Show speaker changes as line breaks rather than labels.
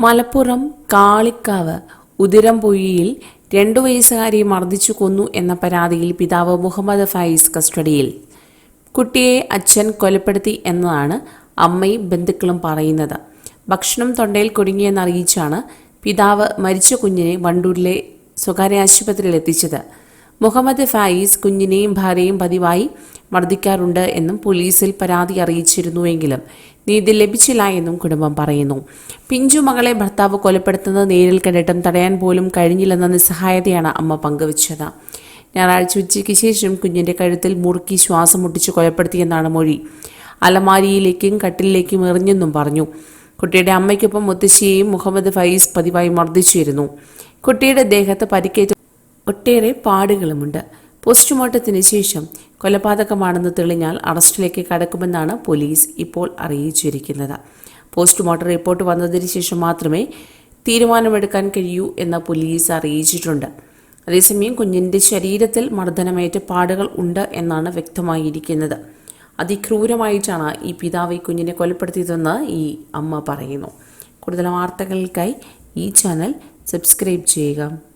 മലപ്പുറം കാളിക്കാവ് ഉതിരംപൊയ്യിൽ രണ്ടു വയസ്സുകാരിയെ മർദ്ദിച്ചു കൊന്നു എന്ന പരാതിയിൽ പിതാവ് മുഹമ്മദ് ഫൈസ് കസ്റ്റഡിയിൽ. കുട്ടിയെ അച്ഛൻ കൊലപ്പെടുത്തി എന്നതാണ് അമ്മയും ബന്ധുക്കളും പറയുന്നത്. ഭക്ഷണം തൊണ്ടയിൽ കുടുങ്ങിയെന്നറിയിച്ചാണ് പിതാവ് മരിച്ച കുഞ്ഞിനെ വണ്ടൂരിലെ സ്വകാര്യ ആശുപത്രിയിൽ എത്തിച്ചത്. മുഹമ്മദ് ഫായിസ് കുഞ്ഞിനെയും ഭാര്യയും പതിവായി മർദ്ദിക്കാറുണ്ട് എന്നും പോലീസിൽ പരാതി അറിയിച്ചിരുന്നുവെങ്കിലും നീതി ലഭിച്ചില്ല എന്നും കുടുംബം പറയുന്നു. പിഞ്ചു മകളെ ഭർത്താവ് കൊലപ്പെടുത്തുന്നത് നേരിൽ കണ്ടിട്ടും തടയാൻ പോലും കഴിഞ്ഞില്ലെന്ന നിസ്സഹായതയാണ് അമ്മ പങ്കുവച്ചത്. ഞായറാഴ്ച ഉച്ചയ്ക്ക് ശേഷം കുഞ്ഞിന്റെ കഴുത്തിൽ മുറുക്കി ശ്വാസം മുട്ടിച്ച് കൊലപ്പെടുത്തിയെന്നാണ് മൊഴി. അലമാരിയിലേക്കും കട്ടിലേക്കും എറിഞ്ഞെന്നും പറഞ്ഞു. കുട്ടിയുടെ അമ്മയ്ക്കൊപ്പം മുത്തശ്ശിയെയും മുഹമ്മദ് ഫൈസ് പതിവായി മർദ്ദിച്ചിരുന്നു. കുട്ടിയുടെ ദേഹത്ത് പരിക്കേറ്റ ഒട്ടേറെ പാടുകളുമുണ്ട്. പോസ്റ്റ്മോർട്ടത്തിന് ശേഷം കൊലപാതകമാണെന്ന് തെളിഞ്ഞാൽ അറസ്റ്റിലേക്ക് കടക്കുമെന്നാണ് പോലീസ് ഇപ്പോൾ അറിയിച്ചിരിക്കുന്നത്. പോസ്റ്റ്മോർട്ടം റിപ്പോർട്ട് വന്നതിന് ശേഷം മാത്രമേ തീരുമാനമെടുക്കാൻ കഴിയൂ എന്ന് പോലീസ് അറിയിച്ചിട്ടുണ്ട്. അതേസമയം കുഞ്ഞിന്റെ ശരീരത്തിൽ മർദ്ദനമേറ്റ പാടുകൾ ഉണ്ട് എന്നാണ് വ്യക്തമായിരിക്കുന്നത്. അതിക്രൂരമായിട്ടാണ് ഈ പിതാവ് ഈ കുഞ്ഞിനെ കൊലപ്പെടുത്തിയതെന്ന് ഈ അമ്മ പറയുന്നു. കൂടുതൽ വാർത്തകൾക്കായി ഈ ചാനൽ സബ്സ്ക്രൈബ് ചെയ്യുക.